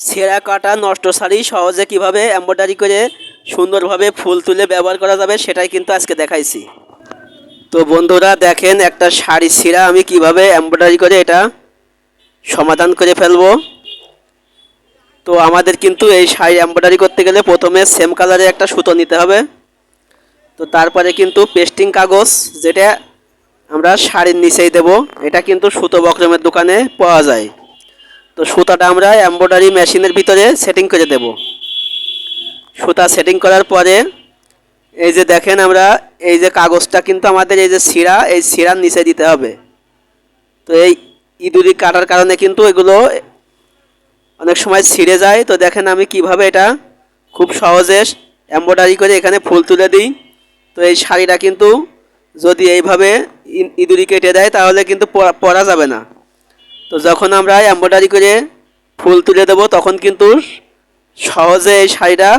ছেঁড়া কাটা নষ্ট শাড়ি সহজে কীভাবে এম্ব্রয়ডারি করে সুন্দরভাবে ফুল তুলে ব্যবহার করা যাবে সেটাই কিন্তু আজকে দেখাইছি। তো বন্ধুরা দেখেন একটা শাড়ি ছিঁড়া আমি কীভাবে এম্ব্রয়ডারি করে এটা সমাধান করে ফেলব। তো আমাদের কিন্তু এই শাড়ি এম্ব্রয়ডারি করতে গেলে প্রথমে সেম কালারের একটা সুতো নিতে হবে। তো তারপরে কিন্তু পেস্টিং কাগজ যেটা আমরা শাড়ির নিচেই দেব, এটা কিন্তু সুতো বক্রমের দোকানে পাওয়া যায়। তো সুতাটা আমরা এম্ব্রয়ডারি মেশিনের ভিতরে সেটিং করে দেব। সুতা সেটিং করার পরে, এই যে দেখেন আমরা, এই যে কাগজটা কিন্তু আমাদের এই যে শিরা, এই শিরার নিচে দিতে হবে। তো এই ইঁদুরি কাটার কারণে কিন্তু এগুলো অনেক সময় ছিঁড়ে যায়। তো দেখেন আমি কীভাবে এটা খুব সহজে এম্ব্রয়ডারি করে এখানে ফুল তুলে দিই। তো এই শাড়িটা কিন্তু যদি এইভাবে ইঁদুরি কেটে দেয়, তাহলে কিন্তু পরা যাবে না। তো যখন আমরা এম্ব্রয়ডারি করে ফুল তুলে দেবো তখন কিন্তু সহজে এই শাড়িটা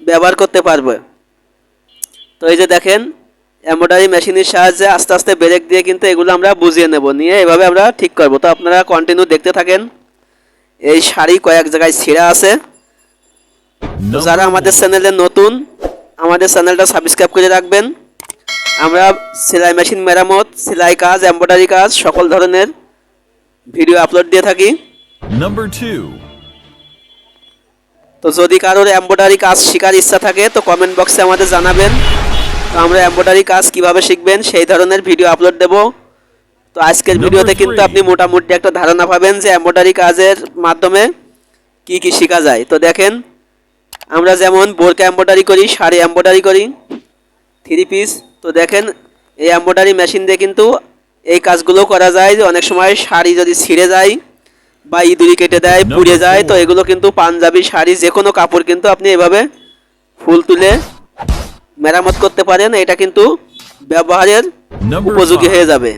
ব্যবহার করতে পারবে। তো এই যে দেখেন এম্ব্রয়ডারি মেশিনের সাহায্যে আস্তে আস্তে ব্রেক দিয়ে কিন্তু এগুলো আমরা বুঝিয়ে নেব নিয়ে এভাবে আমরা ঠিক করব। তো আপনারা কন্টিনিউ দেখতে থাকেন এই শাড়ি কয়েক জায়গায় ছিঁড়া আছে। তো যারা আমাদের চ্যানেলে নতুন আমাদের চ্যানেলটা সাবস্ক্রাইব করে রাখবেন। আমরা সেলাই মেশিন মেরামত সেলাই কাজ এম্ব্রয়ডারি কাজ সকল ধরনের ভিডিও আপলোড দিয়ে থাকি। Number two. তো যদি কারোর এম্ব্রয়ডারি কাজ শেখার ইচ্ছা থাকে তো কমেন্ট বক্সে আমাদের জানাবেন। তো আমরা এম্ব্রয়ডারি কাজ কীভাবে শিখবেন সেই ধরনের ভিডিও আপলোড দেব। তো আজকের ভিডিওতে কিন্তু আপনি মোটামুটি একটা ধারণা পাবেন যে এম্ব্রয়ডারি কাজের মাধ্যমে কি কি শেখা যায়। তো দেখেন আমরা যেমন বোরকা এম্ব্রয়ডারি করি শাড়ি এম্ব্রয়ডারি করি থ্রি পিস তো দেখেন এই এম্ব্রয়ডারি মেশিন দিয়ে কিন্তু এই কাজগুলো করা যায় যে অনেক সময় শাড়ি যদি ছিঁড়ে যায় বা ইঁদুরি কেটে দেয় পুড়ে যায় তো এগুলো কিন্তু পাঞ্জাবি শাড়ি যে কোনো কাপড় কিন্তু আপনি এভাবে ফুল তুলে মেরামত করতে পারেন। এটা কিন্তু ব্যবহারের উপযোগী হয়ে যাবে।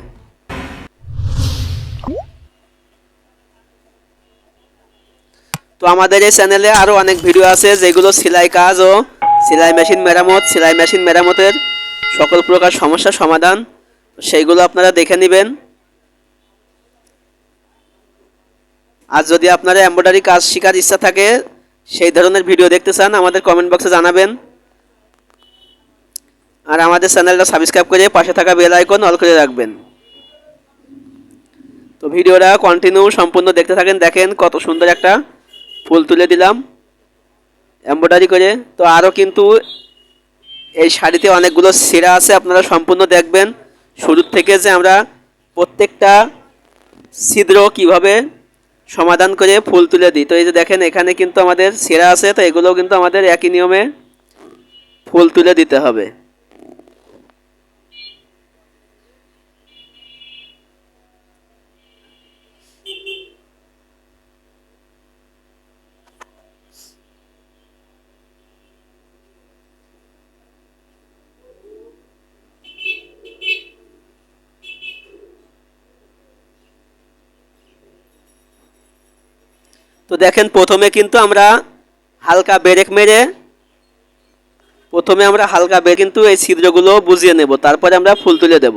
তো আমাদের এই চ্যানেলে আরও অনেক ভিডিও আছে যেগুলো সেলাই কাজ ও সেলাই মেশিন মেরামত সেলাই মেশিন মেরামতের সকল প্রকার সমস্যার সমাধান সেইগুলো আপনারা দেখে নেবেন। আর যদি আপনারা এম্ব্রয়ডারি কাজ শেখার ইচ্ছা থাকে, সেই ধরনের ভিডিও দেখতে চান, আমাদের কমেন্ট বক্সে জানাবেন। আর আমাদের চ্যানেলটা সাবস্ক্রাইব করে পাশে থাকা বেল আইকন অল করে রাখবেন। তো ভিডিওটা কন্টিনিউ সম্পূর্ণ দেখতে থাকেন, দেখেন কত সুন্দর একটা ফুল তুলে দিলাম এম্ব্রয়ডারি করে। তো আরও কিন্তু এই শাড়িতে অনেকগুলো সেরা আছে, আপনারা সম্পূর্ণ দেখবেন। শুরুর থেকে যে আমরা প্রত্যেকটা ছিদ্র কীভাবে সমাধান করে ফুল তুলে দিই, তো এই যে দেখেন এখানে কিন্তু আমাদের সেরা আছে, তো এগুলো কিন্তু আমাদের একই নিয়মে ফুল তুলে দিতে হবে। তো দেখেন, প্রথমে কিন্তু আমরা হালকা ব্রেক মেরে, প্রথমে আমরা হালকা ব্রেক কিন্তু এই ছিদ্রগুলো বুঝিয়ে নেব, তারপরে আমরা ফুল তুলে দেব।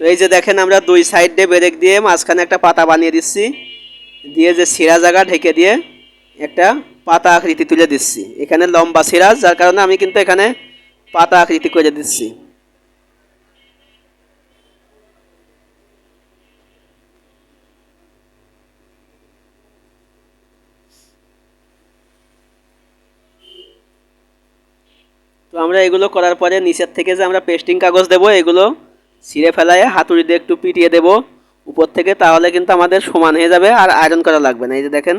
তো এই যে দেখেন, আমরা দুই সাইডে ব্রেক দিয়ে মাঝখানে একটা পাতা বানিয়ে দিচ্ছি। দিয়ে যে সিরা জায়গা ঢেকে দিয়ে একটা পাতা আকৃতি তুলে দিচ্ছি। এখানে লম্বা সিরাজ যার কারণে আমি কিন্তু এখানে পাতা আকৃতি করে দিচ্ছি। তো আমরা এগুলো করার পরে নিচের থেকে যে আমরা পেস্টিং কাগজ দেবো, এগুলো ছিঁড়ে ফেলায় হাতুড়ি দিয়ে একটু পিটিয়ে দেবো। উপর থেকে, তাহলে কিন্তু আমাদের সমান হয়ে যাবে আর আয়রন করা লাগবে না। এই যে দেখেন